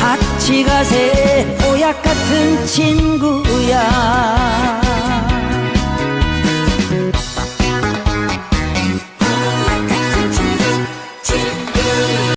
같이 가세. 보약 같은 친구야